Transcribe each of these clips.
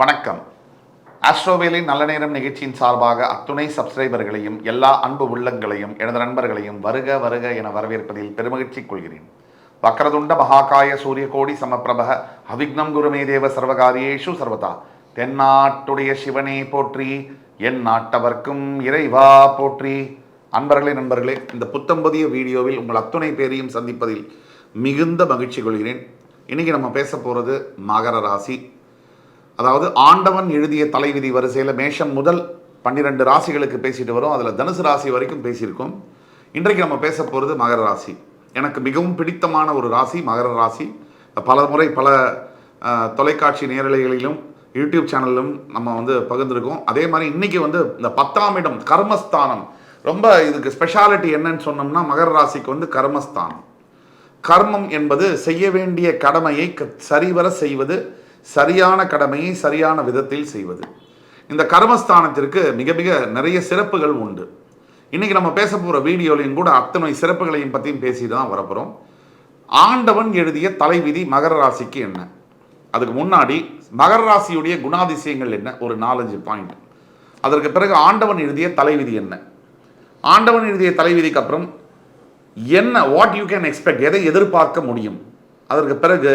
வணக்கம். ஆஸ்ட்ரோவேலின் நல்ல நேரம் நிகழ்ச்சியின் சார்பாக அத்துணை சப்ஸ்கிரைபர்களையும் எல்லா அன்பு உள்ளங்களையும் எனது நண்பர்களையும் வருக வருக என வரவேற்பதில் பெருமகிழ்ச்சி கொள்கிறேன். வக்ரதுண்ட மகாகாய சூரியகோடி சமப்பிரபக அவிக்னம் குருமே தேவ சர்வகாரியேஷு சர்வதா. தென்னாட்டுடைய சிவனே போற்றி என் நாட்டவர்க்கும் இறைவா போற்றி. அன்பர்களே நண்பர்களே இந்த புத்தம்பதிய வீடியோவில் உங்கள் அத்துணை பேரையும் சந்திப்பதில் மிகுந்த மகிழ்ச்சி கொள்கிறேன். இன்றைக்கி நம்ம பேச போகிறது மகர ராசி. அதாவது ஆண்டவன் எழுதிய தலைவிதி வரிசையில் மேஷம் முதல் பன்னிரெண்டு ராசிகளுக்கு பேசிட்டு வரும். அதில் தனுசு ராசி வரைக்கும் பேசியிருக்கோம். இன்றைக்கு நம்ம பேச போகிறது மகர ராசி. எனக்கு மிகவும் பிடித்தமான ஒரு ராசி மகர ராசி. பல முறை பல தொலைக்காட்சி நேரலைகளிலும் யூடியூப் சேனலிலும் நம்ம வந்து பகிர்ந்துருக்கோம். அதே மாதிரி இன்றைக்கி வந்து இந்த பத்தாம் இடம் கர்மஸ்தானம். ரொம்ப இதுக்கு ஸ்பெஷாலிட்டி என்னன்னு சொன்னோம்னா மகர ராசிக்கு வந்து கர்மஸ்தானம். கர்மம் என்பது செய்ய வேண்டிய கடமையை சரிவர செய்வது சரியான கடமையை சரியான விதத்தில் செய்வது. இந்த கர்மஸ்தானத்திற்கு மிக மிக நிறைய சிறப்புகள் உண்டு. இன்னைக்கு நம்ம பேச போகிற வீடியோலையும் கூட அத்தனை சிறப்புகளையும் பற்றியும் பேசி தான் வரப்போகிறோம் ஆண்டவன் எழுதிய தலைவிதி மகர ராசிக்கு என்ன? அதுக்கு முன்னாடி மகர ராசியுடைய குணாதிசயங்கள் என்ன? ஒரு நாலஞ்சு பாயிண்ட் அதற்கு பிறகு ஆண்டவன் எழுதிய தலைவிதி என்ன? ஆண்டவன் எழுதிய தலைவிதிக்கு அப்புறம் என்ன வாட் யூ கேன் எக்ஸ்பெக்ட் எதை எதிர்பார்க்க முடியும்? அதற்கு பிறகு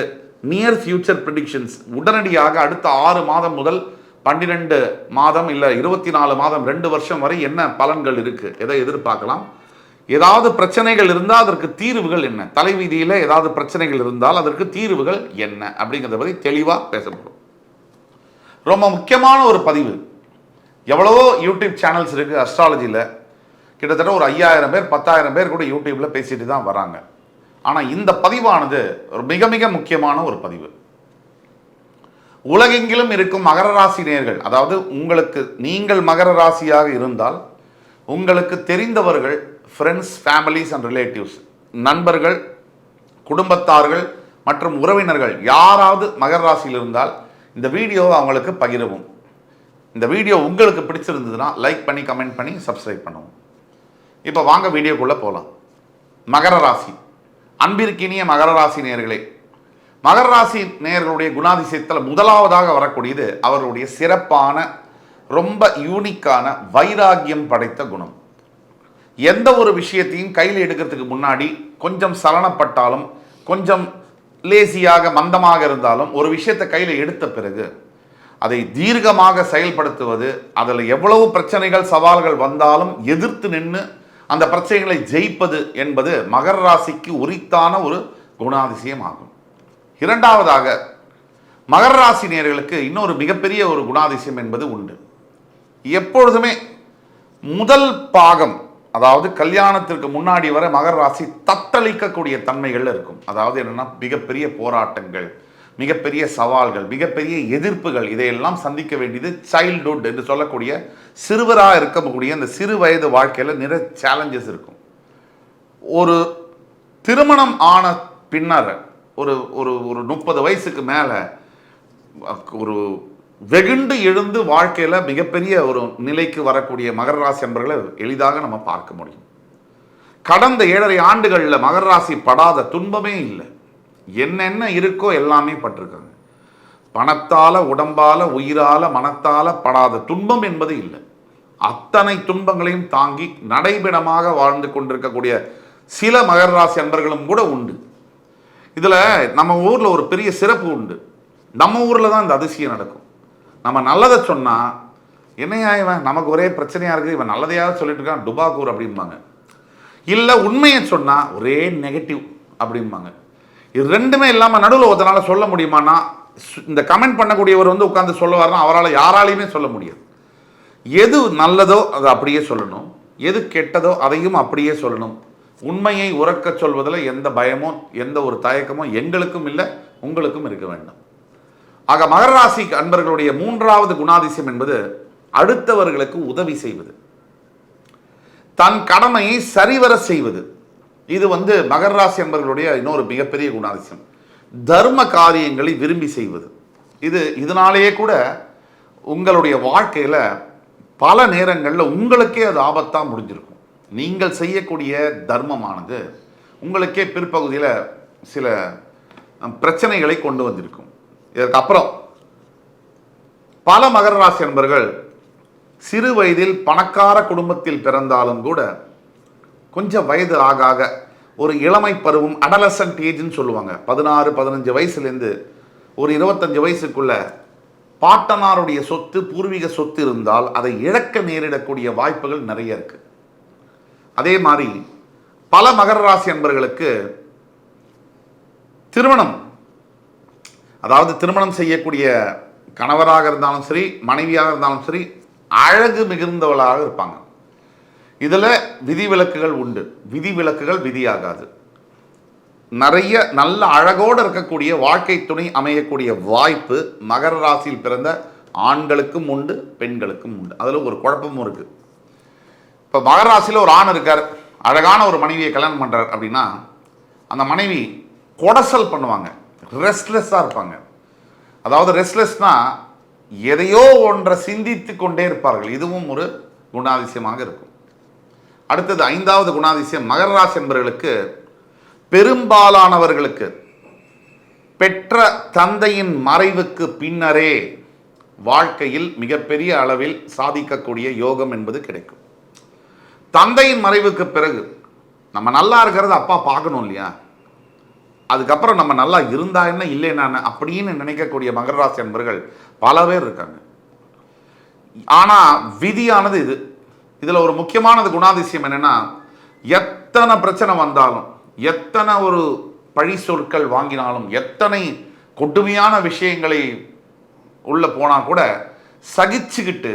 நியர் ஃபியூச்சர் ப்ரிடிக்ஷன்ஸ் உடனடியாக அடுத்த ஆறு மாதம் முதல் பன்னிரெண்டு மாதம் இல்லை இருபத்தி நாலு மாதம் ரெண்டு வருஷம் வரை என்ன பலன்கள் இருக்கு? எதை எதிர்பார்க்கலாம்? ஏதாவது பிரச்சனைகள் இருந்தால் அதற்கு தீர்வுகள் என்ன? தலைவீதியில் ஏதாவது பிரச்சனைகள் இருந்தால் அதற்கு தீர்வுகள் என்ன? அப்படிங்கிறத பற்றி தெளிவாக பேசப்படும் ரொம்ப முக்கியமான ஒரு பதிவு. எவ்வளவோ யூடியூப் சேனல்ஸ் இருக்குது அஸ்ட்ராலஜியில் கிட்டத்தட்ட ஒரு ஐயாயிரம் பேர் பத்தாயிரம் பேர் கூட யூடியூப்பில் பேசிட்டு தான் வராங்க. ஆனால் இந்த பதிவானது ஒரு மிக மிக முக்கியமான ஒரு பதிவு. உலகெங்கிலும் இருக்கும் மகர ராசி நேர்கள் அதாவது உங்களுக்கு நீங்கள் மகர ராசியாக இருந்தால் உங்களுக்கு தெரிந்தவர்கள் ஃப்ரெண்ட்ஸ் ஃபேமிலிஸ் அண்ட் ரிலேட்டிவ்ஸ் நண்பர்கள் குடும்பத்தார்கள் மற்றும் உறவினர்கள் யாராவது மகர ராசியில் இருந்தால் இந்த வீடியோவை அவங்களுக்கு பகிரவும். இந்த வீடியோ உங்களுக்கு பிடிச்சிருந்ததுன்னா லைக் பண்ணி கமெண்ட் பண்ணி சப்ஸ்கிரைப் பண்ணுவோம். இப்போ வாங்க வீடியோக்குள்ளே போகலாம் மகர ராசி. அன்பிற்கினிய மகர ராசி நேர்களே மகர ராசி நேர்களுடைய குணாதிசயத்தில் முதலாவதாக வரக்கூடியது அவர்களுடைய சிறப்பான ரொம்ப யூனிக்கான வைராகியம் படைத்த குணம். எந்த ஒரு விஷயத்தையும் கையில் எடுக்கிறதுக்கு முன்னாடி கொஞ்சம் சலனப்பட்டாலும் கொஞ்சம் லேசியாக மந்தமாக இருந்தாலும் ஒரு விஷயத்தை கையில் எடுத்த பிறகு அதை தீர்க்கமாக செயல்படுத்துவது அதில் எவ்வளவு பிரச்சனைகள் சவால்கள் வந்தாலும் எதிர்த்து நின்று அந்த பிரச்சனைகளை ஜெயிப்பது என்பது மகர ராசிக்கு உரித்தான ஒரு குணாதிசயம் ஆகும் இரண்டாவதாக மகர ராசி நேர்களுக்கு இன்னொரு மிகப்பெரிய ஒரு குணாதிசயம் என்பது உண்டு. எப்பொழுதுமே முதல் பாகம் அதாவது கல்யாணத்திற்கு முன்னாடி வர மகர ராசி தத்தளிக்கக்கூடிய தன்மைகள் இருக்கும். அதாவது என்னன்னா மிகப்பெரிய போராட்டங்கள் மிகப்பெரிய சவால்கள் மிகப்பெரிய எதிர்ப்புகள் இதையெல்லாம் சந்திக்க வேண்டியது சைல்டுஹுட் என்று சொல்லக்கூடிய சிறுவராக இருக்கக்கூடிய அந்த சிறு வயது வாழ்க்கையில் நிறைய சேலஞ்சஸ் இருக்கும். ஒரு திருமணம் ஆன பின்னர் ஒரு ஒரு ஒரு முப்பது வயசுக்கு மேலே ஒரு வெகுண்டு எழுந்து வாழ்க்கையில் மிகப்பெரிய ஒரு நிலைக்கு வரக்கூடிய மகர ராசி என்பர்களை எளிதாக நம்ம பார்க்க முடியும். கடந்த ஏழரை ஆண்டுகளில் மகர ராசி படாத துன்பமே இல்லை. என்னென்ன இருக்கோ எல்லாமே பட்டிருக்காங்க. பணத்தால உடம்பால உயிரால மனத்தால படாத துன்பம் என்பது இல்லை. அத்தனை துன்பங்களையும் தாங்கி நடைபெணமாக வாழ்ந்து கொண்டிருக்கக்கூடிய சில மகர ராசி அன்பர்களும் கூட உண்டு. இதில் நம்ம ஊரில் ஒரு பெரிய சிறப்பு உண்டு. நம்ம ஊரில் தான் இந்த அதிசயம் நடக்கும். நம்ம நல்லதை சொன்னால் என்னையா இவன்? நமக்கு ஒரே பிரச்சனையாக இருக்குது. இவன் நல்லதையாவது சொல்லிட்டு இருக்கான் டுபாக்கூர் அப்படிம்பாங்க. இல்லை உண்மையை சொன்னால் ஒரே நெகட்டிவ் அப்படிம்பாங்க. இது ரெண்டுமே இல்லாமல் நடுவில் ஒருத்தனால சொல்ல முடியுமான்னா இந்த கமெண்ட் பண்ணக்கூடியவர் வந்து உட்காந்து சொல்லுவார்னா அவரால் யாராலையுமே சொல்ல முடியாது. எது நல்லதோ அதை அப்படியே சொல்லணும். எது கெட்டதோ அதையும் அப்படியே சொல்லணும். உண்மையை உறக்கச் சொல்வதில் எந்த பயமோ எந்த ஒரு தயக்கமோ எங்களுக்கும் இல்லை உங்களுக்கும் இருக்க வேண்டும். ஆக மகர ராசி அன்பர்களுடைய மூன்றாவது குணாதிசயம் என்பது அடுத்தவர்களுக்கு உதவி செய்வது. தன் கடமையை சரிவர செய்வது. இது வந்து மகர ராசி அன்பர்களுடைய இன்னொரு மிகப்பெரிய குணாதிசயம். தர்ம காரியங்களை விரும்பி செய்வது. இது இதனாலேயே கூட உங்களுடைய வாழ்க்கையில் பல நேரங்களில் உங்களுக்கே அது ஆபத்தாக முடிஞ்சிருக்கும். நீங்கள் செய்யக்கூடிய தர்மமானது உங்களுக்கே பிற்பகுதியில் சில பிரச்சனைகளை கொண்டு வந்திருக்கும். இதற்கு அப்புறம் பல மகர ராசி அன்பர்கள் சிறு வயதில் பணக்கார குடும்பத்தில் பிறந்தாலும் கூட கொஞ்சம் வயது ஆக ஆக ஒரு இளமை பருவம் அடலசன்ட் ஏஜ்னு சொல்லுவாங்க. பதினாறு பதினஞ்சு வயசுலேருந்து ஒரு இருபத்தஞ்சு வயசுக்குள்ள பாட்டனாருடைய சொத்து பூர்வீக சொத்து இருந்தால் அதை இழக்க நேரிடக்கூடிய வாய்ப்புகள் நிறைய இருக்கு. அதே மாதிரி பல மகர ராசி அன்பர்களுக்கு திருமணம் அதாவது திருமணம் செய்யக்கூடிய கணவராக இருந்தாலும் சரி மனைவியாக இருந்தாலும் சரி அழகு மிகுந்தவளாக இருப்பாங்க. இதில் விதிவிலக்குகள் உண்டு. விதிவிலக்குகள் விதியாகாது. நிறைய நல்ல அழகோடு இருக்கக்கூடிய வாழ்க்கை துணை அமையக்கூடிய வாய்ப்பு மகர ராசியில் பிறந்த ஆண்களுக்கும் உண்டு பெண்களுக்கும் உண்டு. அதில் ஒரு குழப்பமும் இருக்குது இப்போ மகர ராசியில் ஒரு ஆண் இருக்கார். அழகான ஒரு மனைவியை கல்யாணம் பண்ணுறார் அப்படின்னா அந்த மனைவி கொடசல் பண்ணுவாங்க. ரெஸ்ட்லெஸ்ஸாக இருப்பாங்க. அதாவது ரெஸ்ட்லெஸ்னால் எதையோ ஒன்றை சிந்தித்து கொண்டே இருப்பார்கள். இதுவும் ஒரு குணாதிசயமாக இருக்கும். அடுத்தது ஐந்தாவது குணாதிசயம் மகர ராசி என்பவர்களுக்கு பெரும்பாலானவர்களுக்கு பெற்ற தந்தையின் மறைவுக்கு பின்னரே வாழ்க்கையில் மிகப்பெரிய அளவில் சாதிக்கக்கூடிய யோகம் என்பது கிடைக்கும். தந்தையின் மறைவுக்கு பிறகு நம்ம நல்லா இருக்கிறத அப்பா பார்க்கணும் இல்லையா? அதுக்கப்புறம் நம்ம நல்லா இருந்தா என்ன இல்லைன்னா நான் அப்படின்னு நினைக்கக்கூடிய மகர ராசி அன்பர்கள் பல பேர் இருக்காங்க. ஆனால் விதியானது இது. இதில் ஒரு முக்கியமானது குணாதிசயம் என்னென்னா எத்தனை பிரச்சனை வந்தாலும் எத்தனை ஒரு பழி சொற்கள் வாங்கினாலும் எத்தனை கொடுமையான விஷயங்களை உள்ள போனால் கூட சகிச்சுக்கிட்டு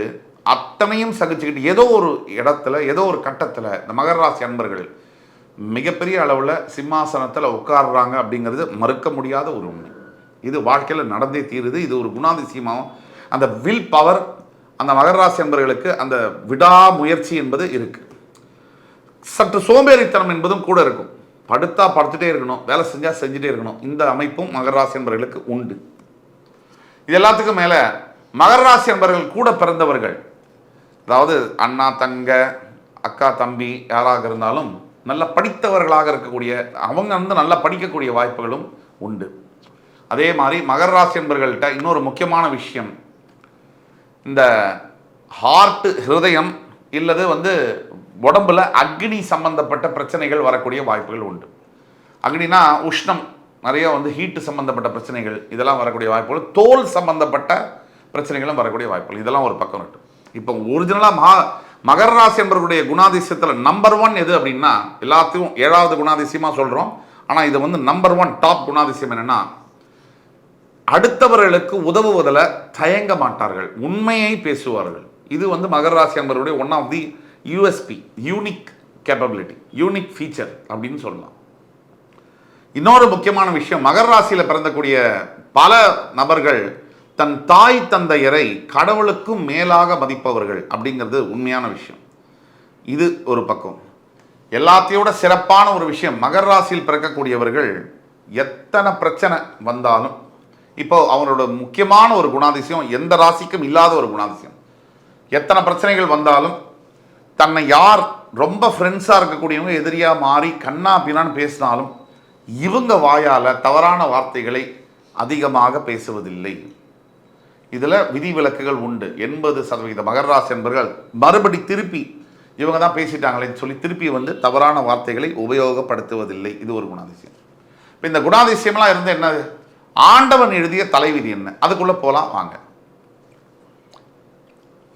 அத்தனையும் சகிச்சுக்கிட்டு ஏதோ ஒரு இடத்துல ஏதோ ஒரு கட்டத்தில் இந்த மகர ராசி அன்பர்கள் மிகப்பெரிய அளவில் சிம்மாசனத்தில் உட்கார்றாங்க அப்படிங்கிறது மறுக்க முடியாத ஒரு உண்மை. இது வாழ்க்கையில் நடந்தே தீருது. இது ஒரு குணாதிசயமாகவும் அந்த வில் பவர் அந்த மகர ராசி அன்பர்களுக்கு அந்த விடாமுயற்சி என்பது இருக்கு. சற்று சோம்பேறித்தனம் என்பதும் கூட இருக்கும். படுத்தா படுத்துட்டே இருக்கணும் வேலை செஞ்சா செஞ்சுட்டே இருக்கணும். இந்த அமைப்பும் மகர ராசி என்பவர்களுக்கு உண்டு. இது எல்லாத்துக்கும் மேலே மகர ராசி என்பவர்கள் கூட பிறந்தவர்கள் அதாவது அண்ணா தங்க அக்கா தம்பி யாராக இருந்தாலும் நல்ல படித்தவர்களாக இருக்கக்கூடிய அவங்க வந்து நல்லா படிக்கக்கூடிய வாய்ப்புகளும் உண்டு. அதே மாதிரி மகர ராசி என்பவர்கள்ட்ட இன்னொரு முக்கியமான விஷயம் இந்த ஹார்ட்டு ஹிருதயம் இல்லது வந்து உடம்புல அக்னி சம்பந்தப்பட்ட பிரச்சனைகள் வரக்கூடிய வாய்ப்புகள் உண்டு. அக்னினா உஷ்ணம் நிறைய வந்து ஹீட்டு சம்பந்தப்பட்ட பிரச்சனைகள் இதெல்லாம் வரக்கூடிய வாய்ப்புகள் தோல் சம்பந்தப்பட்ட பிரச்சனைகளும் வரக்கூடிய வாய்ப்புகள் இதெல்லாம் ஒரு பக்கம் இருக்கு. இப்போ ஒரிஜினலாக மகா மகர ராசி என்பவருடைய குணாதிசயத்தில் நம்பர் ஒன் எது அப்படின்னா எல்லாத்தையும் ஏழாவது குணாதிசயமாக சொல்கிறோம் ஆனால் இது வந்து நம்பர் ஒன் டாப் குணாதிசயம் என்னென்னா அடுத்தவர்களுக்கு உதவுவதில் தயங்க மாட்டார்கள் உண்மையை பேசுவார்கள். இது வந்து மகர ராசி அன்பருடைய one of the USP unique capability unique feature அப்படின்னு சொல்லலாம். இன்னொரு முக்கியமான விஷயம் மகர ராசியில் பிறந்தக்கூடிய பல நபர்கள் தன் தாய் தந்தையரை கடவுளுக்கும் மேலாக மதிப்பவர்கள் அப்படிங்கிறது உண்மையான விஷயம். இது ஒரு பக்கம். எல்லாத்தையோட சிறப்பான ஒரு விஷயம் மகர ராசியில் பிறக்கக்கூடியவர்கள் எத்தனை பிரச்சனை வந்தாலும் இப்போ அவங்களோட முக்கியமான ஒரு குணாதிசயம் எந்த ராசிக்கும் இல்லாத ஒரு குணாதிசயம். எத்தனை பிரச்சனைகள் வந்தாலும் தன்னை யார் ரொம்ப ஃப்ரெண்ட்ஸாக இருக்கக்கூடியவங்க எதிரியாக மாறி கண்ணா பின்னான்னு பேசினாலும் இவங்க வாயால் தவறான வார்த்தைகளை அதிகமாக பேசுவதில்லை. இதில் விதிவிலக்குகள் உண்டு. எண்பது சதவீத மகராசி என்பர்கள் மறுபடி திருப்பி இவங்க தான் பேசிட்டாங்களேன்னு சொல்லி திருப்பி வந்து தவறான வார்த்தைகளை உபயோகப்படுத்துவதில்லை. இது ஒரு குணாதிசயம். இப்போ இந்த குணாதிசயம்லாம் இருந்து என்ன ஆண்டவன் எழுதிய தலைவிதி என்ன? அதுக்குள்ளே போகலாம் வாங்க.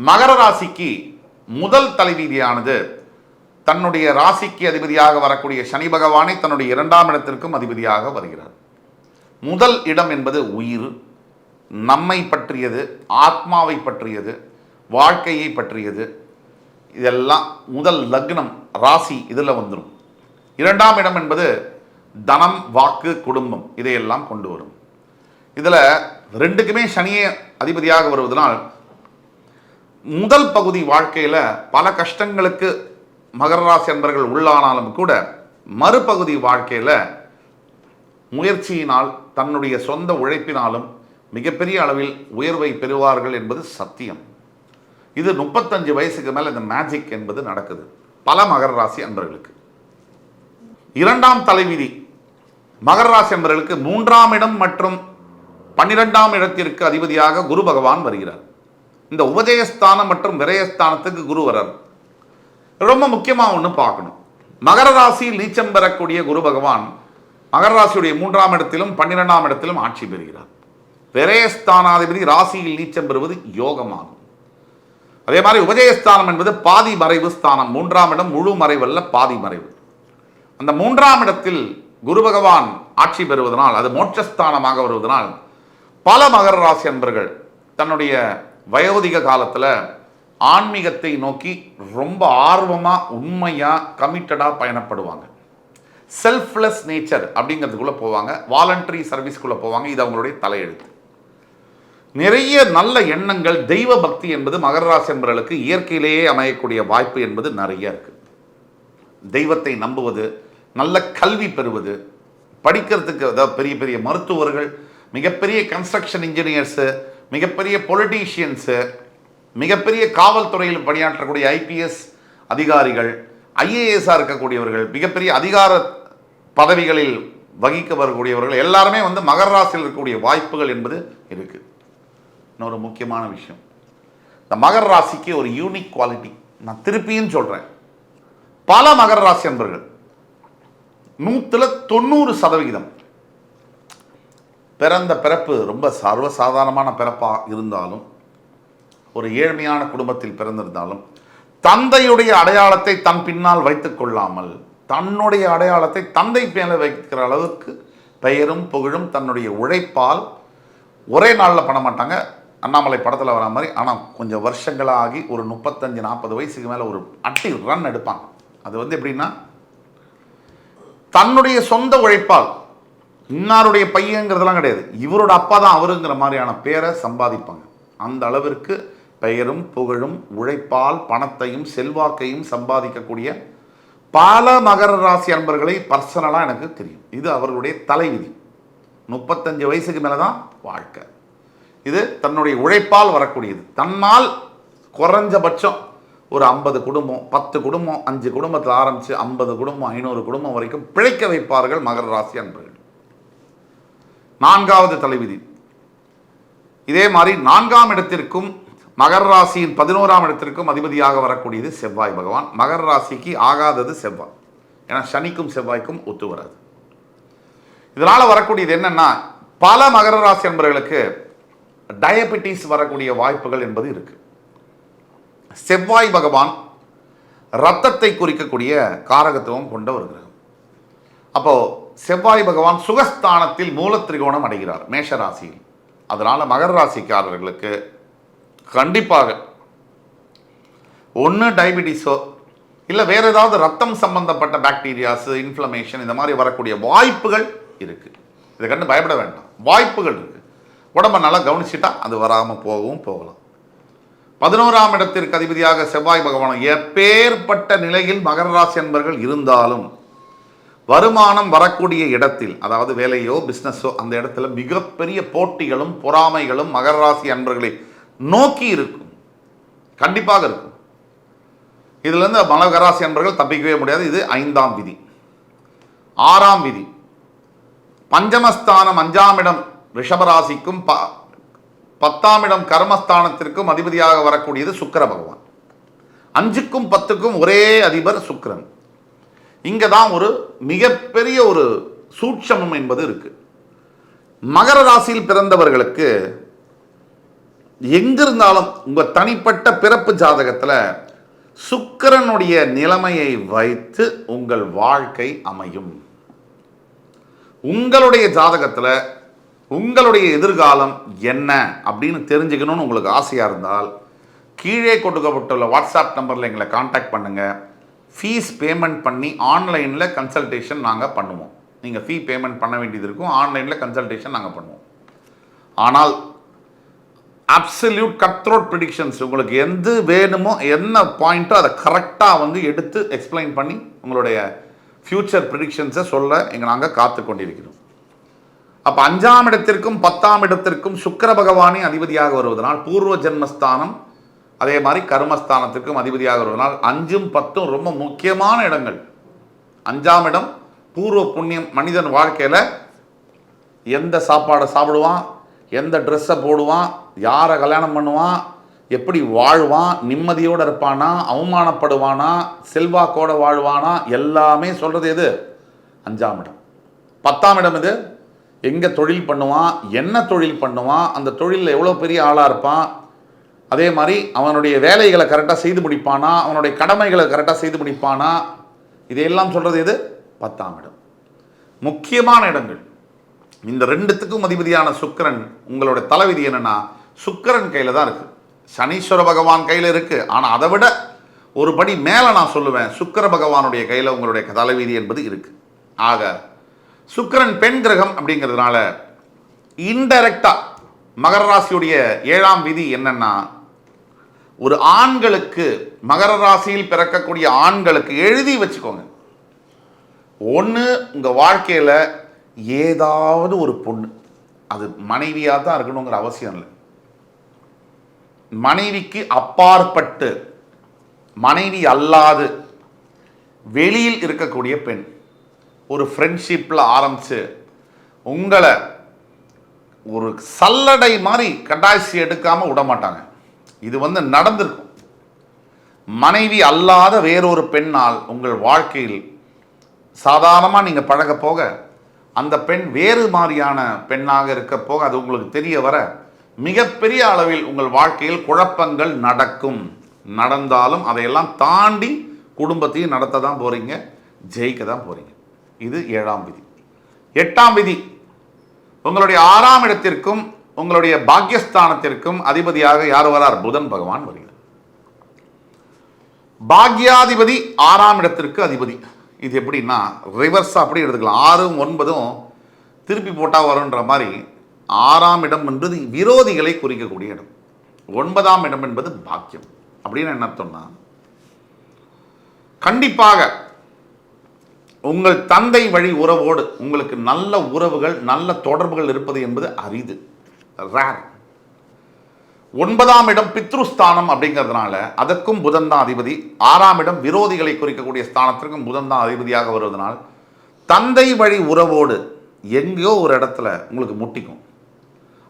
மகர ராசிக்கு முதல் தலைவீதியானது தன்னுடைய ராசிக்கு அதிபதியாக வரக்கூடிய சனி பகவானை தன்னுடைய இரண்டாம் இடத்திற்கும் அதிபதியாக வருகிறார். முதல் இடம் என்பது உயிர் நம்மை பற்றியது ஆத்மாவை பற்றியது வாழ்க்கையை பற்றியது. இதெல்லாம் முதல் லக்னம் ராசி இதில் வந்துடும் இரண்டாம் இடம் என்பது தனம் வாக்கு குடும்பம் இதையெல்லாம் கொண்டு வரும். இதில் ரெண்டுக்குமே சனியே அதிபதியாக வருவதனால் முதல் பகுதி வாழ்க்கையில் பல கஷ்டங்களுக்கு மகர ராசி அன்பர்கள் உள்ளானாலும் கூட மறுபகுதி வாழ்க்கையில் முயற்சியினால் தன்னுடைய சொந்த உழைப்பினாலும் மிகப்பெரிய அளவில் உயர்வை பெறுவார்கள் என்பது சத்தியம். இது முப்பத்தஞ்சு வயசுக்கு மேலே இந்த மேஜிக் என்பது நடக்குது. பல மகர ராசி அன்பர்களுக்கு. இரண்டாம் தலைவிதி. மகர ராசி அன்பர்களுக்கு மூன்றாம் இடம் மற்றும் பன்னிரெண்டாம் இடத்திற்கு அதிபதியாக குரு பகவான் வருகிறார். இந்த உபஜயஸ்தானம் மற்றும் விரயஸ்தானத்துக்கு குரு வர்றார். ரொம்ப முக்கியமாக ஒன்று பார்க்கணும். மகர ராசியில் நீச்சம் பெறக்கூடிய குரு பகவான் மகர ராசியுடைய மூன்றாம் இடத்திலும் பன்னிரெண்டாம் இடத்திலும் ஆட்சி பெறுகிறார். விரயஸ்தானாதிபதி ராசியில் நீச்சம் பெறுவது யோகமாகும். அதே மாதிரி உபஜயஸ்தானம் என்பது பாதி மறைவு ஸ்தானம். மூன்றாம் இடம் முழு மறைவல்ல பாதி மறைவு. அந்த மூன்றாம் இடத்தில் குரு பகவான் ஆட்சி பெறுவதனால் அது மோட்சஸ்தானமாக வருவதனால் பல மகர ராசி அன்பர்கள் தன்னுடைய வயோதிக காலத்தில் ஆன்மீகத்தை நோக்கி ரொம்ப ஆர்வமாக உண்மையாக கமிட்டடாக பயணப்படுவாங்க. செல்ஃப்லெஸ் நேச்சர் அப்படிங்கிறதுக்குள்ளே போவாங்க. வாலண்டரி சர்வீஸ்க்குள்ளே போவாங்க. இது அவங்களுடைய தலையெழுத்து. நிறைய நல்ல எண்ணங்கள் தெய்வ பக்தி என்பது மகர ராசி என்பவர்களுக்கு இயற்கையிலேயே அமையக்கூடிய வாய்ப்பு என்பது நிறைய இருக்குது தெய்வத்தை நம்புவது நல்ல கல்வி பெறுவது படிக்கிறதுக்கு அதாவது பெரிய பெரிய மருத்துவர்கள் மிகப்பெரிய கன்ஸ்ட்ரக்ஷன் இன்ஜினியர்ஸு மிகப்பெரிய பொலிட்டீஷியன்ஸு மிகப்பெரிய காவல்துறையில் பணியாற்றக்கூடிய ஐபிஎஸ் அதிகாரிகள் ஐஏஎஸ்ஸாக இருக்கக்கூடியவர்கள் மிகப்பெரிய அதிகார பதவிகளில் வகிக்க வரக்கூடியவர்கள் எல்லாருமே வந்து மகர ராசியில் இருக்கக்கூடிய வாய்ப்புகள் என்பது இருக்குது இன்னொரு முக்கியமான விஷயம். இந்த மகர ராசிக்கு ஒரு யூனிக் குவாலிட்டி நான் திருப்பியும் சொல்கிறேன் பல மகர ராசி அன்பர்கள் நூற்றில் தொண்ணூறு சதவிகிதம். பிறந்த பிறப்பு ரொம்ப சர்வசாதாரணமான பிறப்பாக இருந்தாலும் ஒரு ஏழ்மையான குடும்பத்தில் பிறந்திருந்தாலும் தந்தையுடைய அடையாளத்தை தன் பின்னால் வைத்துக் கொள்ளாமல் தன்னுடைய அடையாளத்தை தந்தை மேலே வைக்கிற அளவுக்கு பெயரும் புகழும் தன்னுடைய உழைப்பால் ஒரே நாளில் பண்ண மாட்டாங்க. அண்ணாமலை படத்தில் வர மாதிரி ஆனால் கொஞ்சம் வருஷங்களாகி ஒரு முப்பத்தஞ்சு நாற்பது வயசுக்கு மேலே ஒரு அட்டி ரன் எடுப்பாங்க. அது வந்து எப்படின்னா தன்னுடைய சொந்த உழைப்பால் இன்னாருடைய பையங்கிறதெல்லாம் கிடையாது. இவரோட அப்பா தான் அவருங்கிற மாதிரியான பேரை சம்பாதிப்பாங்க. அந்த அளவிற்கு பெயரும் புகழும் உழைப்பால் பணத்தையும் செல்வாக்கையும் சம்பாதிக்கக்கூடிய பல மகர ராசி அன்பர்களை பர்சனலாக எனக்கு தெரியும். இது அவர்களுடைய தலைவிதி. முப்பத்தஞ்சு வயசுக்கு மேலே தான் வாழ்க்கை. இது தன்னுடைய உழைப்பால் வரக்கூடியது. தன்னால் குறைஞ்சபட்சம் ஒரு ஐம்பது குடும்பம் பத்து குடும்பம் அஞ்சு குடும்பத்தில் ஆரம்பித்து ஐம்பது குடும்பம் ஐநூறு குடும்பம் வரைக்கும் பிழைக்க வைப்பார்கள் மகர ராசி அன்பர்கள். நான்காவது தலைவிதி. இதே மாதிரி நான்காம் இடத்திற்கும் மகர ராசியின் பதினோராம் இடத்திற்கும் அதிபதியாக வரக்கூடியது செவ்வாய் பகவான். மகர ராசிக்கு ஆகாதது செவ்வாய். ஏன்னா சனிக்கும் செவ்வாய்க்கும் ஒத்து வராது. இதனால் வரக்கூடியது என்னன்னா பல மகர ராசி அன்பர்களுக்கு டயபெட்டிஸ் வரக்கூடிய வாய்ப்புகள் என்பது இருக்கு. செவ்வாய் பகவான் ரத்தத்தை குறிக்கக்கூடிய காரகத்துவம் கொண்ட ஒரு கிரகம். அப்போது செவ்வாய் பகவான் சுகஸ்தானத்தில் மூலத்திரிகோணம் அடைகிறார் மேஷ ராசியில் அதனால மகர ராசிக்காரர்களுக்கு கண்டிப்பாக ஒன்று டயபிட்டிஸோ இல்லை வேறு ஏதாவது ரத்தம் சம்பந்தப்பட்ட பாக்டீரியாஸ் இன்ஃப்ளமேஷன் இந்த மாதிரி வரக்கூடிய வாய்ப்புகள் இருக்குது இதை கண்டு பயப்பட வேண்டாம். வாய்ப்புகள் இருக்குது உடம்ப நல்லா கவனிச்சிட்டா அது வராமல் போகவும் போகலாம். பதினோராம் இடத்திற்கு அதிபதியாக செவ்வாய் பகவான் எப்பேற்பட்ட நிலையில் மகர ராசி என்பர்கள் இருந்தாலும் வருமானம் வரக்கூடிய இடத்தில் அதாவது வேலையோ பிஸ்னஸோ அந்த இடத்துல மிகப்பெரிய போட்டிகளும் பொறாமைகளும் மகர ராசி அன்பர்களை நோக்கி இருக்கும். கண்டிப்பாக இருக்கும். இதுலேருந்து மகராசி அன்பர்கள் தப்பிக்கவே முடியாது. இது ஐந்தாம் விதி. ஆறாம் விதி. பஞ்சமஸ்தானம் அஞ்சாம் இடம் ரிஷபராசிக்கும் ப பத்தாம் இடம் கர்மஸ்தானத்திற்கும் அதிபதியாக வரக்கூடியது சுக்கர பகவான். அஞ்சுக்கும் பத்துக்கும் ஒரே அதிபர் சுக்கரன். இங்கே தான் ஒரு மிகப்பெரிய ஒரு சூட்சமம் என்பது இருக்குது மகர ராசியில் பிறந்தவர்களுக்கு எங்கிருந்தாலும் உங்கள் தனிப்பட்ட பிறப்பு ஜாதகத்தில் சுக்கிரனுடைய நிலைமையை வைத்து உங்கள் வாழ்க்கை அமையும். உங்களுடைய ஜாதகத்தில் உங்களுடைய எதிர்காலம் என்ன அப்படின்னு தெரிஞ்சுக்கணும்னு உங்களுக்கு ஆசையாக இருந்தால் கீழே கொடுக்கப்பட்டுள்ள வாட்ஸ்அப் நம்பரில் எங்களை காண்டாக்ட் பண்ணுங்கள் ஃபீஸ் பேமெண்ட் பண்ணி ஆன்லைனில் கன்சல்டேஷன் நாங்கள் பண்ணுவோம். நீங்கள் ஃபீ பேமெண்ட் பண்ண வேண்டியது இருக்கும் ஆன்லைனில் கன்சல்டேஷன் நாங்கள் பண்ணுவோம். ஆனால் அப்சல்யூட் கட்ரோட் ப்ரிடிக்ஷன்ஸ் உங்களுக்கு எந்த வேணுமோ என்ன பாயிண்ட்டோ அதை கரெக்டாக வந்து எடுத்து எக்ஸ்பிளைன் பண்ணி உங்களுடைய ஃப்யூச்சர் ப்ரிடிக்ஷன்ஸை சொல்ல எங்கள் நாங்கள் காத்து கொண்டிருக்கிறோம். அப்போ அஞ்சாம் இடத்திற்கும் பத்தாம் இடத்திற்கும் சுக்கர பகவானே அதிபதியாக வருவதனால் பூர்வ ஜென்மஸ்தானம் அதே மாதிரி கர்மஸ்தானத்துக்கும் அதிபதியாக வருவதனால் அஞ்சும் பத்தும் ரொம்ப முக்கியமான இடங்கள். அஞ்சாம் இடம் பூர்வ புண்ணியம் மனிதன் வாழ்க்கையில் எந்த சாப்பாடை சாப்பிடுவான் எந்த ட்ரெஸ்ஸை போடுவான் யாரை கல்யாணம் பண்ணுவான் எப்படி வாழ்வான் நிம்மதியோடு இருப்பானா அவமானப்படுவானா செல்வாக்கோட வாழ்வானா எல்லாமே சொல்கிறது எது? அஞ்சாம் இடம். பத்தாம் இடம் இது எங்கே தொழில் பண்ணுவான் என்ன தொழில் பண்ணுவான் அந்த தொழிலில் எவ்வளோ பெரிய ஆளாக இருப்பான் அதே மாதிரி அவனுடைய வேலைகளை கரெக்டாக செய்து முடிப்பானா? அவனுடைய கடமைகளை கரெக்டாக செய்து முடிப்பானா? இதையெல்லாம் சொல்கிறது எது? பத்தாம் இடம். முக்கியமான இடங்கள். இந்த ரெண்டுத்துக்கும் அதிபதியான சுக்கிரன் உங்களோட தலைவிதி என்னென்னா சுக்கிரன் கையில் தான் இருக்குது சனீஸ்வர பகவான் கையில் இருக்குது ஆனால் அதை விட ஒரு படி மேலே நான் சொல்லுவேன் சுக்கிர பகவானுடைய கையில் உங்களுடைய தலைவிதி என்பது இருக்குது ஆக சுக்கிரன் பெண் கிரகம் அப்படிங்கிறதுனால இன்டெரக்டாக மகர ராசியுடைய ஏழாம் விதி என்னென்னா ஒரு ஆண்களுக்கு மகர ராசியில் பிறக்கக்கூடிய ஆண்களுக்கு எழுதி வச்சுக்கோங்க. ஒன்று உங்கள் வாழ்க்கையில் ஏதாவது ஒரு பொண்ணு அது மனைவியாக தான் இருக்கணுங்கிற அவசியம் இல்லை. மனைவிக்கு அப்பாற்பட்டு மனைவி அல்லாது வெளியில் இருக்கக்கூடிய பெண் ஒரு ஃப்ரெண்ட்ஷிப்பில் ஆரம்பித்து உங்களை ஒரு சல்லடை மாதிரி கட்டாய்ச்சி எடுக்காமல் விட மாட்டாங்க இது வந்து நடந்திருக்கும். மனைவி அல்லாத வேறொரு பெண்ணால் உங்கள் வாழ்க்கையில் சாதாரணமாக நீங்கள் பழக போக அந்த பெண் வேறு மாதிரியான பெண்ணாக இருக்க போக அது உங்களுக்கு தெரிய வர மிகப்பெரிய அளவில் உங்கள் வாழ்க்கையில் குழப்பங்கள் நடக்கும். நடந்தாலும் அதையெல்லாம் தாண்டி குடும்பத்தையும் நடத்த தான் போகிறீங்க ஜெயிக்க தான் போகிறீங்க இது ஏழாம் விதி. எட்டாம் விதி. உங்களுடைய ஆறாம் இடத்திற்கும் உங்களுடைய பாக்யஸ்தானத்திற்கும் அதிபதியாக யார் வரார்? புதன் பகவான் வருகிறார். பாக்யாதிபதி ஆறாம் இடத்திற்கு அதிபதி. இது எப்படின்னா ரிவர்ஸ் அப்படி எடுத்துக்கலாம். ஆறும் ஒன்பதும் திருப்பி போட்டால் வரும்ன்ற மாதிரி ஆறாம் இடம் என்பது விரோதிகளை குறிக்கக்கூடிய இடம். ஒன்பதாம் இடம் என்பது பாக்கியம். அப்படின்னு என்ன சொன்னா கண்டிப்பாக உங்கள் தந்தை வழி உறவோடு உங்களுக்கு நல்ல உறவுகள் நல்ல தொடர்புகள் இருப்பது என்பது அரிது. ரேர் ஒன்பதாம் இடம் பித்ருஸ்தானம் அப்படிங்கிறதுனால அதற்கும் புதன் தான் அதிபதி. ஆறாம் இடம் விரோதிகளை குறிக்கக்கூடிய ஸ்தானத்திற்கும் புதன் தான் அதிபதியாக வருவதனால் தந்தை வழி உறவோடு எங்கேயோ ஒரு இடத்துல உங்களுக்கு முட்டிக்கும்.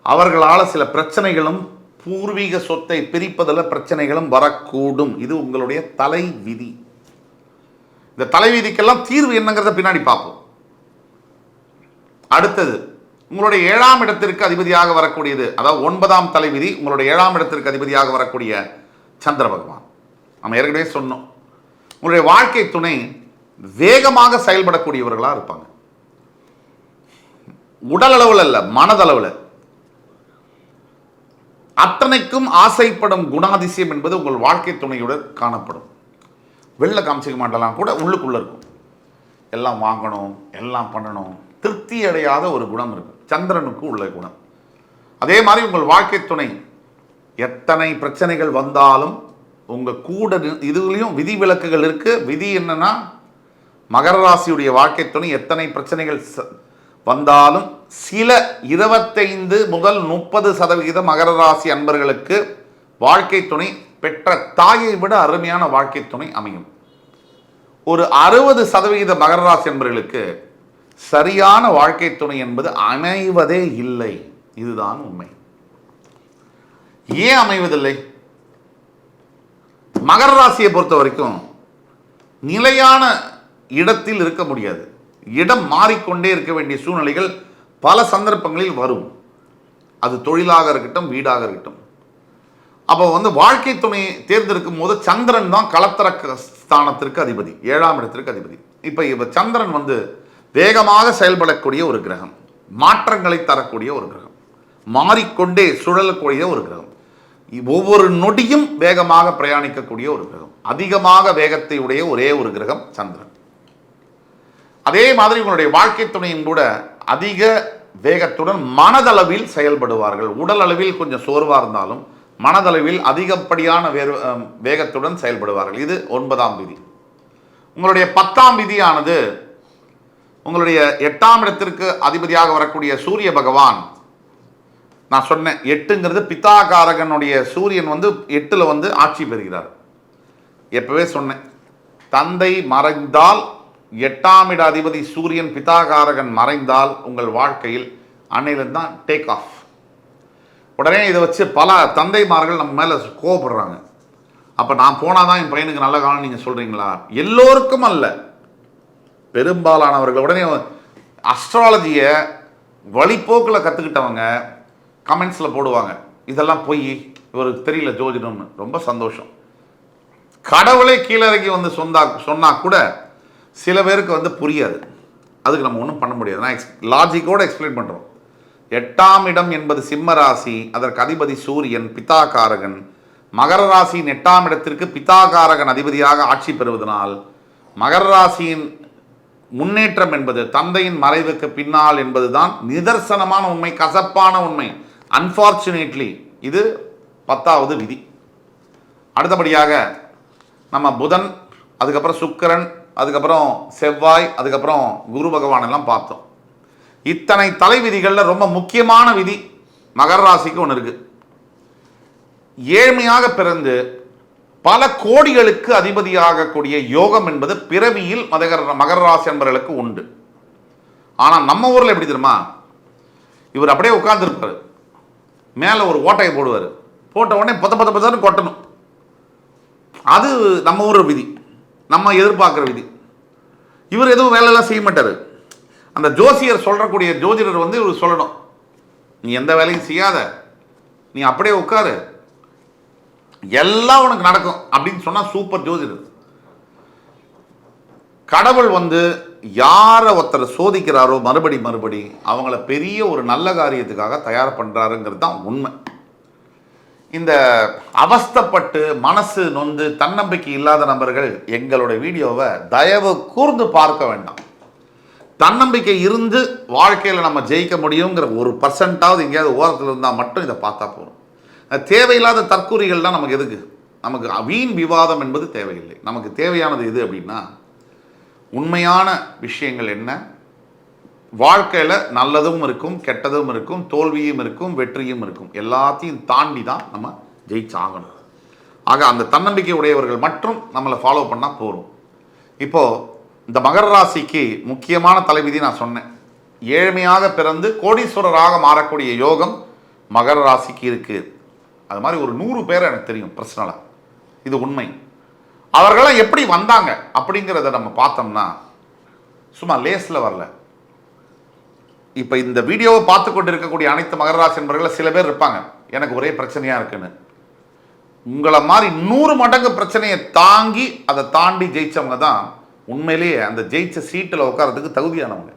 அவர்களால் சில பிரச்சனைகளும் பூர்வீக சொத்தை பிரிப்பதில் பிரச்சனைகளும் வரக்கூடும். இது உங்களுடைய தலை விதி. இந்த தலைவிதிக்கெல்லாம் தீர்வு என்னங்கிறத பின்னாடி பார்ப்போம். அடுத்தது உங்களுடைய ஏழாம் இடத்திற்கு அதிபதியாக வரக்கூடியது அதாவது ஒன்பதாம் தலைவிதி உங்களுடைய ஏழாம் இடத்திற்கு அதிபதியாக வரக்கூடிய சந்திர பகவான். நம்ம ஏற்கனவே சொன்னோம். உங்களுடைய வாழ்க்கை துணை வேகமாக செயல்படக்கூடியவர்களாக இருப்பாங்க. உடல் அளவில் அல்ல மனதளவில். அத்தனைக்கும் ஆசைப்படும் குணாதிசயம் என்பது உங்கள் வாழ்க்கை துணையுடன் காணப்படும். வெளில காமிச்சிக்க மாட்டலாம் கூட உள்ளுக்குள்ளே இருக்கும். எல்லாம் வாங்கணும் எல்லாம் பண்ணணும். திருப்தி அடையாத ஒரு குணம் இருக்கும். சந்திரனுக்கு உள்ள குணம். அதே மாதிரி உங்கள் வாழ்க்கை துணை. எத்தனை பிரச்சனைகள் வந்தாலும் உங்கள் கூட இதுலேயும் விதி விலக்குகள் இருக்குது விதி என்னென்னா மகர ராசியுடைய வாழ்க்கை துணை எத்தனை பிரச்சனைகள் வந்தாலும் சில இருபத்தைந்து முதல் முப்பது சதவிகித மகர ராசி அன்பர்களுக்கு வாழ்க்கை துணை பெற்ற தாயை விட அருமையான வாழ்க்கை துணை அமையும். ஒரு அறுபது சதவிகித மகர ராசி அன்பர்களுக்கு சரியான வாழ்க்கை துணை என்பது அமைவதே இல்லை. இதுதான் உண்மை. ஏன் அமைவதில்லை? மகர ராசியை பொறுத்த வரைக்கும் நிலையான இடத்தில் இருக்க முடியாது. இடம் மாறிக்கொண்டே இருக்க வேண்டிய சூழ்நிலைகள் பல சந்தர்ப்பங்களில் வரும். அது தொழிலாக இருக்கட்டும் வீடாக இருக்கட்டும். அப்போ வந்து வாழ்க்கை துணையை தேர்ந்தெடுக்கும் போது சந்திரன் தான் கலத்தர க- ஸ்தானத்திற்கு அதிபதி. ஏழாம் இடத்திற்கு அதிபதி. இப்போ இப்போ சந்திரன் வந்து வேகமாக செயல்படக்கூடிய ஒரு கிரகம். மாற்றங்களை தரக்கூடிய ஒரு கிரகம். மாறிக்கொண்டே சுழலக்கூடிய ஒரு கிரகம். ஒவ்வொரு நொடியும் வேகமாக பிரயாணிக்கக்கூடிய ஒரு கிரகம். அதிகமாக வேகத்தை உடைய ஒரே ஒரு கிரகம் சந்திரன். அதே மாதிரி உங்களுடைய வாழ்க்கை துணையும் கூட அதிக வேகத்துடன் மனதளவில் செயல்படுவார்கள். உடல் அளவில் கொஞ்சம் சோர்வாக இருந்தாலும் மனதளவில் அதிகப்படியான வேறு வேகத்துடன் செயல்படுவார்கள். இது ஒன்பதாம் விதி. உங்களுடைய பத்தாம் விதியானது உங்களுடைய எட்டாம் இடத்திற்கு அதிபதியாக வரக்கூடிய சூரிய பகவான். நான் சொன்னேன் எட்டுங்கிறது பித்தாகாரகனுடைய சூரியன் வந்து எட்டில் வந்து ஆட்சி பெறுகிறார். எப்பவே சொன்னேன் தந்தை மறைந்தால் எட்டாம் இட அதிபதி சூரியன் பிதாகாரகன் மறைந்தால் உங்கள் வாழ்க்கையில் அன்னையிலிருந்து தான் டேக் ஆஃப் உடனே இதை வச்சு பல தந்தைமார்கள் நம்ம மேலே கோவப்படுறாங்க. அப்போ நான் போனால் தான் என் பையனுக்கு நல்ல காலம் நீங்கள் சொல்கிறீங்களா எல்லோருக்கும் அல்ல. பெரும்பாலானவர்கள் உடனே அஸ்ட்ராலஜியை வழிப்போக்கில் கற்றுக்கிட்டவங்க கமெண்ட்ஸில் போடுவாங்க. இதெல்லாம் போய் இவருக்கு தெரியல ஜோதிடம்னு. ரொம்ப சந்தோஷம். கடவுளே கீழே இறங்கி வந்து சொந்தா சொன்னால் கூட சில பேருக்கு வந்து புரியாது. அதுக்கு நம்ம ஒன்றும் பண்ண முடியாது. நான் எக்ஸ் லாஜிக்கோடு எக்ஸ்பிளைன் பண்ணுறோம் எட்டாம் இடம் என்பது சிம்ம ராசி அதற்கு அதிபதி சூரியன் பித்தாகாரகன் மகர ராசியின் எட்டாம் இடத்திற்கு பித்தாகாரகன் அதிபதியாக ஆட்சி பெறுவதனால் மகர ராசியின் முன்னேற்றம் என்பது தந்தையின் மறைவுக்கு பின்னால் என்பதுதான் நிதர்சனமான உண்மை கசப்பான உண்மை. அன்ஃபார்ச்சுனேட்லி இது பத்தாவது விதி. அடுத்தபடியாக நம்ம புதன் அதுக்கப்புறம் சுக்கரன் அதுக்கப்புறம் செவ்வாய் அதுக்கப்புறம் குரு பகவான் எல்லாம் பார்த்தோம். இத்தனை தலைவிதிகளில் ரொம்ப முக்கியமான விதி மகர ராசிக்கு ஒன்று இருக்குது ஏழ்மையாக பிறந்து பல கோடிகளுக்கு அதிபதியாகக்கூடிய யோகம் என்பது பிறவியில் மதகர மகர ராசி அன்பர்களுக்கு உண்டு. ஆனால் நம்ம ஊரில் எப்படி தெரியுமா? இவர் அப்படியே உட்கார்ந்துருப்பார். மேலே ஒரு ஓட்டையை போடுவார். போட்ட உடனே பத்த பத்த பத்தன்னு கொட்டணும். அது நம்ம ஊர் விதி. நம்ம எதிர்பார்க்குற விதி. இவர் எதுவும் வேலையெல்லாம் செய்ய மாட்டார். அந்த ஜோசியர் சொல்கிறக்கூடிய ஜோதிடர் வந்து இவர் சொல்லணும். நீ எந்த வேலையும் செய்யாத. நீ அப்படியே உட்காரு. எல்லாம் உனக்கு நடக்கும் அப்படின்னு சொன்னால் சூப்பர் ஜோதிடர். கடவுள் வந்து யாரை ஒருத்தர் சோதிக்கிறாரோ மறுபடி மறுபடி அவங்கள பெரிய ஒரு நல்ல காரியத்துக்காக தயார் பண்ணுறாருங்கிறது தான் உண்மை. இந்த அவஸ்தைப்பட்டு மனசு நொந்து தன்னம்பிக்கை இல்லாத நபர்கள் எங்களோட வீடியோவை தயவு கூர்ந்து பார்க்க வேண்டாம். தன்னம்பிக்கை இருந்து வாழ்க்கையில் நம்ம ஜெயிக்க முடியுங்கிற ஒரு பர்சன்ட்டாவது எங்கேயாவது ஓரத்தில் இருந்தால் மட்டும் இதை பார்த்தா போதும். தேவையில்லாத தற்கூறிகள்லாம் நமக்கு எதுக்கு? நமக்கு வீண் விவாதம் என்பது தேவையில்லை. நமக்கு தேவையானது எது அப்படின்னா உண்மையான விஷயங்கள் என்ன? வாழ்க்கையில் நல்லதும் இருக்கும் கெட்டதும் இருக்கும் தோல்வியும் இருக்கும் வெற்றியும் இருக்கும். எல்லாத்தையும் தாண்டி தான் நம்ம ஜெயிச்சாகணும். ஆக அந்த தன்னம்பிக்கை உடையவர்கள் மட்டும் நம்மளை ஃபாலோ பண்ணால் போதும். இப்போது இந்த மகர ராசிக்கு முக்கியமான தலைவிதி நான் சொன்னேன். ஏழ்மையாக பிறந்து கோடீஸ்வரராக மாறக்கூடிய யோகம் மகர ராசிக்கு இருக்குது அது மாதிரி ஒரு நூறு பேரை எனக்கு தெரியும் பர்சனலாக இது உண்மை. அவர்களாம் எப்படி வந்தாங்க அப்படிங்கிறத நம்ம பார்த்தோம்னா சும்மா லேஸில் வரல. இப்போ இந்த வீடியோவை பார்த்து கொண்டு இருக்கக்கூடிய அனைத்து மகராசி ராசி சில பேர் இருப்பாங்க. எனக்கு ஒரே பிரச்சனையாக இருக்குன்னு. உங்களை மாதிரி நூறு மடங்கு பிரச்சனையை தாங்கி அதை தாண்டி ஜெயித்தவங்க தான் உண்மையிலேயே அந்த ஜெயிச்ச சீட்டில் உட்காரத்துக்கு தகுதியானவங்க.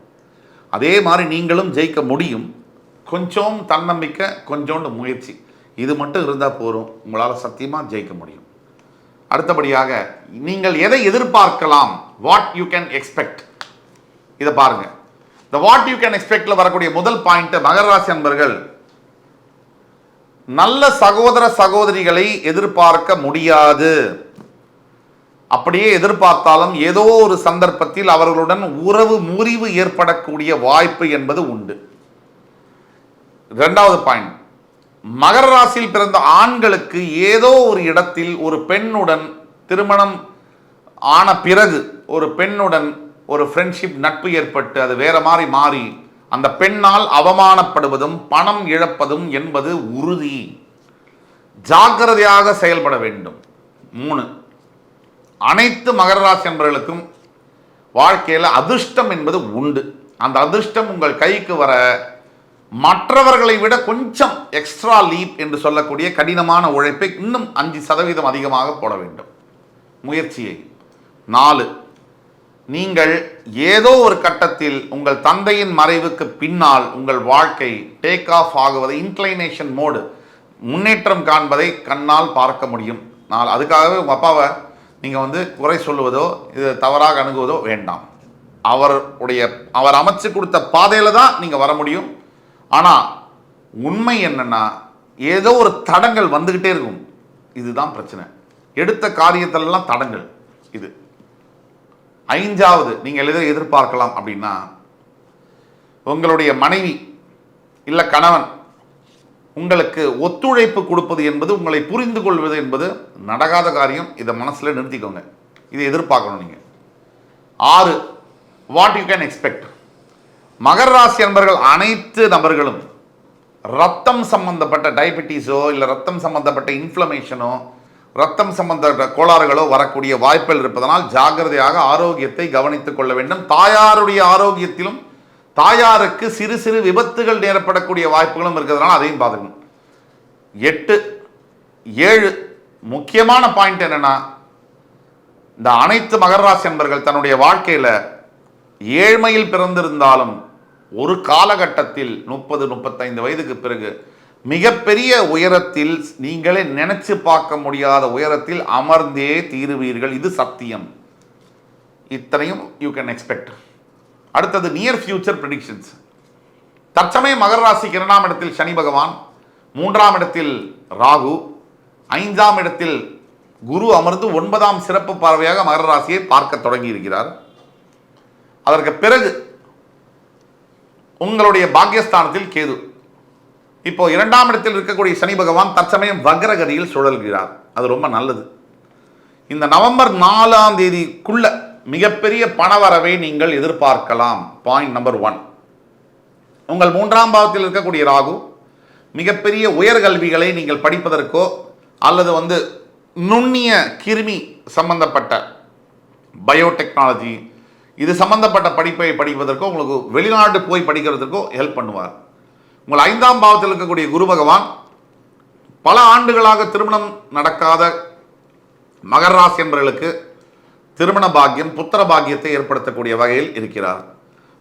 அதே மாதிரி நீங்களும் ஜெயிக்க முடியும். கொஞ்சம் தன்னம்பிக்கை கொஞ்சோண்டு முயற்சி. இது மட்டும் இருந்தால் போதும். உங்களால் சத்தியமாக ஜெயிக்க முடியும். அடுத்தபடியாக நீங்கள் எதை எதிர்பார்க்கலாம்? வாட் யூ கேன் எக்ஸ்பெக்ட் இதை பாருங்க. இந்த வாட் யூ கேன் எக்ஸ்பெக்டில் வரக்கூடிய முதல் பாயிண்ட்டு மகர ராசி அன்பர்கள் நல்ல சகோதர சகோதரிகளை எதிர்பார்க்க முடியாது. அப்படியே எதிர்பார்த்தாலும் ஏதோ ஒரு சந்தர்ப்பத்தில் அவர்களுடன் உறவு முறிவு ஏற்படக்கூடிய வாய்ப்பு என்பது உண்டு. ரெண்டாவது பாயிண்ட் மகர ராசியில் பிறந்த ஆண்களுக்கு ஏதோ ஒரு இடத்தில் ஒரு பெண்ணுடன் திருமணம் ஆன பிறகு ஒரு பெண்ணுடன் ஒரு ஃப்ரெண்ட்ஷிப் நட்பு ஏற்பட்டு அது வேற மாதிரி மாறி அந்த பெண்ணால் அவமானப்படுவதும் பணம் இழப்பதும் என்பது உறுதி. ஜாக்கிரதையாக செயல்பட வேண்டும். மூணு அனைத்து மகர ராசி என்பவர்களுக்கும் வாழ்க்கையில் அதிர்ஷ்டம் என்பது உண்டு. அந்த அதிர்ஷ்டம் உங்கள் கைக்கு வர மற்றவர்களை விட கொஞ்சம் எக்ஸ்ட்ரா லீப் என்று சொல்லக்கூடிய கடினமான உழைப்பை இன்னும் அஞ்சு சதவீதம் அதிகமாக போட வேண்டும். முயற்சியை. நாலு நீங்கள் ஏதோ ஒரு கட்டத்தில் உங்கள் தந்தையின் மறைவுக்கு பின்னால் உங்கள் வாழ்க்கை டேக் ஆஃப் ஆகுவதை இன்க்ளைனேஷன் மோடு முன்னேற்றம் காண்பதை கண்ணால் பார்க்க முடியும். நான் அதுக்காகவே உங்கள் அப்பாவை நீங்கள் வந்து குறை சொல்லுவதோ இது தவறாக அணுகுவதோ வேண்டாம். அவருடைய அவர் அமைச்சு கொடுத்த பாதையில் தான் நீங்கள் வர முடியும். ஆனால் உண்மை என்னென்னா ஏதோ ஒரு தடங்கள் வந்துக்கிட்டே இருக்கும். இதுதான் பிரச்சனை. எடுத்த காரியத்திலலாம் தடங்கள். இது. ஐந்தாவது நீங்கள் எதை எதிர்பார்க்கலாம் அப்படின்னா உங்களுடைய மனைவி இல்லை கணவன் உங்களுக்கு ஒத்துழைப்பு கொடுப்பது என்பது உங்களை புரிந்து கொள்வது என்பது நடக்காத காரியம். இதை மனசில் நிறுத்திக்கோங்க. இதை எதிர்பார்க்கணும் நீங்கள் ஆறு வாட் யூ கேன் எக்ஸ்பெக்ட் மகர ராசி அன்பர்கள் அனைத்து நபர்களும் ரத்தம் சம்பந்தப்பட்ட டயபெட்டிஸோ இல்லை ரத்தம் சம்பந்தப்பட்ட இன்ஃப்ளமேஷனோ ரத்தம் சம்பந்தப்பட்ட கோளாறுகளோ வரக்கூடிய வாய்ப்புகள் இருப்பதனால் ஜாக்கிரதையாக ஆரோக்கியத்தை கவனித்துக் கொள்ள வேண்டும். தாயாருடைய ஆரோக்கியத்திலும் தாயாருக்கு சிறு சிறு விபத்துகள் நேரப்படக்கூடிய வாய்ப்புகளும் இருக்கிறதுனால அதையும் பார்த்துக்கணும். எட்டு ஏழு முக்கியமான பாயிண்ட் என்னன்னா இந்த அனைத்து மகர ராசி அன்பர்கள் தன்னுடைய வாழ்க்கையில் ஏழ்மையில் பிறந்திருந்தாலும் ஒரு காலகட்டத்தில் முப்பது முப்பத்தைந்து வயதுக்கு பிறகு மிகப்பெரிய உயரத்தில் நீங்களே நினைச்சு பார்க்க முடியாத உயரத்தில் அமர்ந்தே தீருவீர்கள். இது சத்தியம். இத்தனையும் யூ கேன் எக்ஸ்பெக்ட் அடுத்தது நியர் ஃபியூச்சர் ப்ரெடிக்ஷன்ஸ் தற்சமயம் மகர ராசிக்கு இரண்டாம் இடத்தில் சனி பகவான் மூன்றாம் இடத்தில் ராகு ஐந்தாம் இடத்தில் குரு அமர்ந்து ஒன்பதாம் சிறப்பு பார்வையாக மகர ராசியை பார்க்க தொடங்கி இருக்கிறார் அதற்கு பிறகு உங்களுடைய பாக்கியஸ்தானத்தில் கேது. இப்போ இரண்டாம் இடத்தில் இருக்கக்கூடிய சனி பகவான் தற்சமயம் வக்ரகதியில் சுழல்கிறார். அது ரொம்ப நல்லது. இந்த நவம்பர் நாலாம் தேதிக்குள்ள மிகப்பெரிய பணவரவை நீங்கள் எதிர்பார்க்கலாம். பாயிண்ட் நம்பர் ஒன் உங்கள் மூன்றாம் பாவத்தில் இருக்கக்கூடிய ராகு மிகப்பெரிய உயர்கல்விகளை நீங்கள் படிப்பதற்கோ அல்லது வந்து நுண்ணிய கிருமி சம்பந்தப்பட்ட பயோடெக்னாலஜி இது சம்பந்தப்பட்ட படிப்பை படிப்பதற்கோ உங்களுக்கு வெளிநாடு போய் படிக்கிறதுக்கோ ஹெல்ப் பண்ணுவார். உங்கள் ஐந்தாம் பாவத்தில் இருக்கக்கூடிய குரு பகவான் பல ஆண்டுகளாக திருமணம் நடக்காத மகர ராசி என்பவர்களுக்கு திருமண பாக்கியம் புத்திர பாக்கியத்தை ஏற்படுத்தக்கூடிய வகையில் இருக்கிறார்.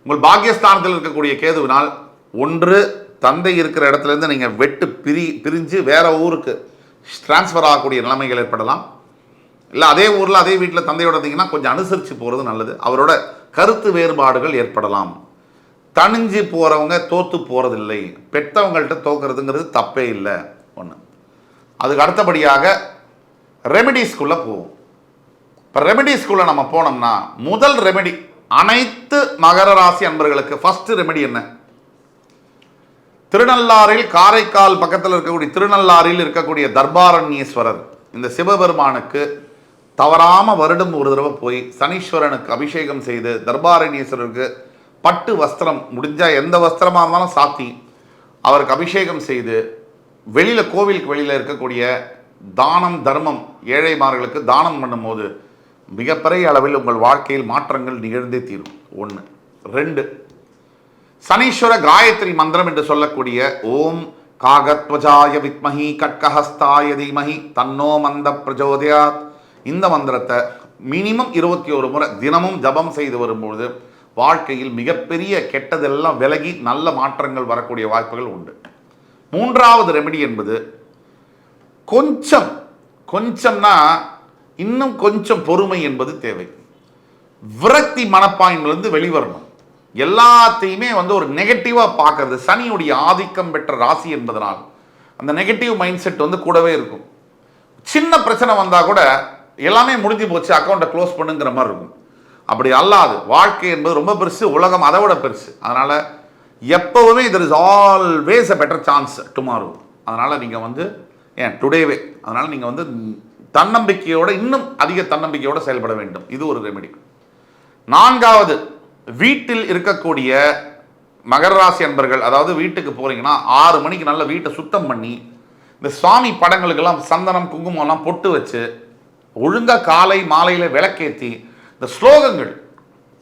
உங்கள் பாக்கியஸ்தானத்தில் இருக்கக்கூடிய கேதுவினால் ஒன்று தந்தை இருக்கிற இடத்துலேருந்து நீங்கள் வெட்டு பிரி பிரிஞ்சு வேற ஊருக்கு டிரான்ஸ்ஃபர் ஆகக்கூடிய நிலைமைகள் ஏற்படலாம். இல்லை அதே ஊரில் அதே வீட்டில் தந்தையோட இருந்தீங்கன்னா கொஞ்சம் அனுசரித்து போகிறது நல்லது. அவரோட கருத்து வேறுபாடுகள் ஏற்படலாம். தணிஞ்சு போகிறவங்க தோற்று போகிறதில்லை பெற்றவங்கள்ட்ட தோக்கிறதுங்கிறது தப்பே இல்லை. ஒன்று அதுக்கு அடுத்தபடியாக ரெமெடிஸ்குள்ளே போவோம். இப்போ ரெமெடிஸ்குள்ளே நம்ம போனோம்னா முதல் ரெமெடி அனைத்து மகர ராசி அன்பர்களுக்கு ஃபஸ்ட்டு ரெமெடி என்ன? திருநள்ளாறில் காரைக்கால் பக்கத்தில் இருக்கக்கூடிய திருநள்ளாறில் இருக்கக்கூடிய தர்பாரண்யேஸ்வரர் இந்த சிவபெருமானுக்கு தவறாமல் வருடம் ஒரு தடவை போய் சனீஸ்வரனுக்கு அபிஷேகம் செய்து தர்பாரண்யேஸ்வரருக்கு பட்டு வஸ்திரம் முடிஞ்சால் எந்த வஸ்திரமாக இருந்தாலும் சாத்தி அவருக்கு அபிஷேகம் செய்து வெளியில் கோவிலுக்கு வெளியில் இருக்கக்கூடிய தானம் தர்மம் ஏழைமார்களுக்கு தானம் பண்ணும்போது மிகப்பெரிய அளவில் உங்கள் வாழ்க்கையில் மாற்றங்கள் நிகழ்ந்தே தீரும். ஒன்று ரெண்டு சனீஸ்வர காயத்ரி மந்திரம் என்று சொல்லக்கூடிய ஓம் காகத்வஜாய வித்மஹி கட்கஹஸ்தாய தீமஹி தன்னோ மந்த பிரஜோதயாத். இந்த மந்திரத்தை மினிமம் இருபத்தி ஒரு முறை தினமும் ஜபம் செய்து வரும்பொழுது வாழ்க்கையில் மிகப்பெரிய கெட்டதெல்லாம் விலகி நல்ல மாற்றங்கள் வரக்கூடிய வாய்ப்புகள் உண்டு. மூன்றாவது ரெமெடி என்பது கொஞ்சம் கொஞ்சம்னா இன்னும் கொஞ்சம் பொறுமை என்பது தேவை. விரக்தி மனப்பான்மையிலிருந்து வெளிவரணும். எல்லாத்தையுமே வந்து ஒரு நெகட்டிவாக பார்க்கறது சனியுடைய ஆதிக்கம் பெற்ற ராசி என்பதனால் அந்த நெகட்டிவ் மைண்ட் செட் வந்து கூடவே இருக்கும். சின்ன பிரச்சனை வந்தால் கூட எல்லாமே முடிஞ்சு போச்சு அக்கௌண்ட்டை க்ளோஸ் பண்ணுங்கிற மாதிரி இருக்கும். அப்படி அல்லாது வாழ்க்கை என்பது ரொம்ப பெருசு உலகம் அதை விட பெருசு. அதனால் எப்போவுமே there is always a better chance tomorrow அதனால் நீங்கள் வந்து ஏன் டுடேவே அதனால் நீங்கள் வந்து தன்னம்பிக்கையோடு இன்னும் அதிக தன்னம்பிக்கையோடு செயல்பட வேண்டும். இது ஒரு ரெமெடி நான்காவது வீட்டில் இருக்கக்கூடிய மகர ராசி அன்பர்கள் அதாவது வீட்டுக்கு போகிறீங்கன்னா ஆறு மணிக்கு நல்ல வீட்டை சுத்தம் பண்ணி இந்த சுவாமி படங்களுக்கெல்லாம் சந்தனம் குங்குமம்லாம் பொட்டு வச்சு ஒழுங்காக காலை மாலையில் விளக்கேற்றி இந்த ஸ்லோகங்கள்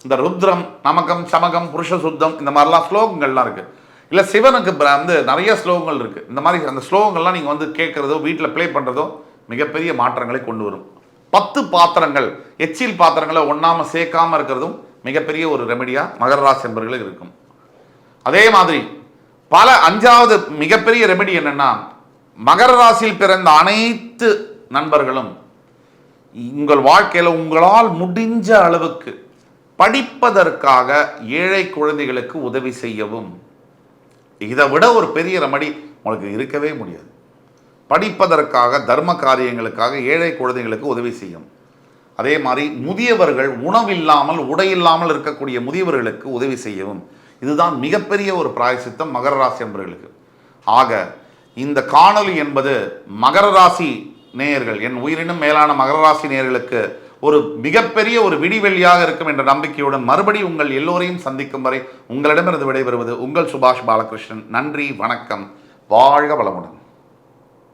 இந்த ருத்ரம் நமகம் சமகம் புருஷ சுத்தம் இந்த மாதிரிலாம் ஸ்லோகங்கள்லாம் இருக்குது இல்லை சிவனுக்கு வந்து நிறைய ஸ்லோகங்கள் இருக்குது இந்த மாதிரி அந்த ஸ்லோகங்கள்லாம் நீங்கள் வந்து கேட்குறதோ வீட்டில் ப்ளே பண்ணுறதோ மிகப்பெரிய மாற்றங்களை கொண்டு வரும். பத்து பாத்திரங்கள் எச்சில் பாத்திரங்களை ஒன்றாமல் சேர்க்காமல் இருக்கிறதும் மிகப்பெரிய ஒரு ரெமடியாக மகர ராசி என்பர்களுக்கு இருக்கும். அதே மாதிரி பல அஞ்சாவது மிகப்பெரிய ரெமெடி என்னென்னா மகர ராசியில் பிறந்த அனைத்து நண்பர்களும் உங்கள் வாழ்க்கையில் உங்களால் முடிஞ்ச அளவுக்கு படிப்பதற்காக ஏழை குழந்தைகளுக்கு உதவி செய்யவும் இதை விட ஒரு பெரிய ரெமடி உங்களுக்கு இருக்கவே முடியாது. படிப்பதற்காக தர்ம காரியங்களுக்காக ஏழை குழந்தைகளுக்கு உதவி செய்யும். அதே மாதிரி முதியவர்கள் உணவில்லாமல் உடையில்லாமல் இருக்கக்கூடிய முதியவர்களுக்கு உதவி செய்யவும். இதுதான் மிகப்பெரிய ஒரு பிராயசித்தம் மகர ராசி என்பவர்களுக்கு ஆக இந்த காணொலி என்பது மகர ராசி நேயர்கள் என் உயிரினும் மேலான மகர ராசி நேயர்களுக்கு ஒரு மிகப்பெரிய ஒரு விடிவெள்ளியாக இருக்கும் என்ற நம்பிக்கையுடன் மறுபடி உங்கள் எல்லோரையும் சந்திக்கும் வரை உங்களிடமிருந்து விடைபெறுவது உங்கள் சுபாஷ் பாலகிருஷ்ணன். நன்றி வணக்கம். வாழ்க வளமுடன்.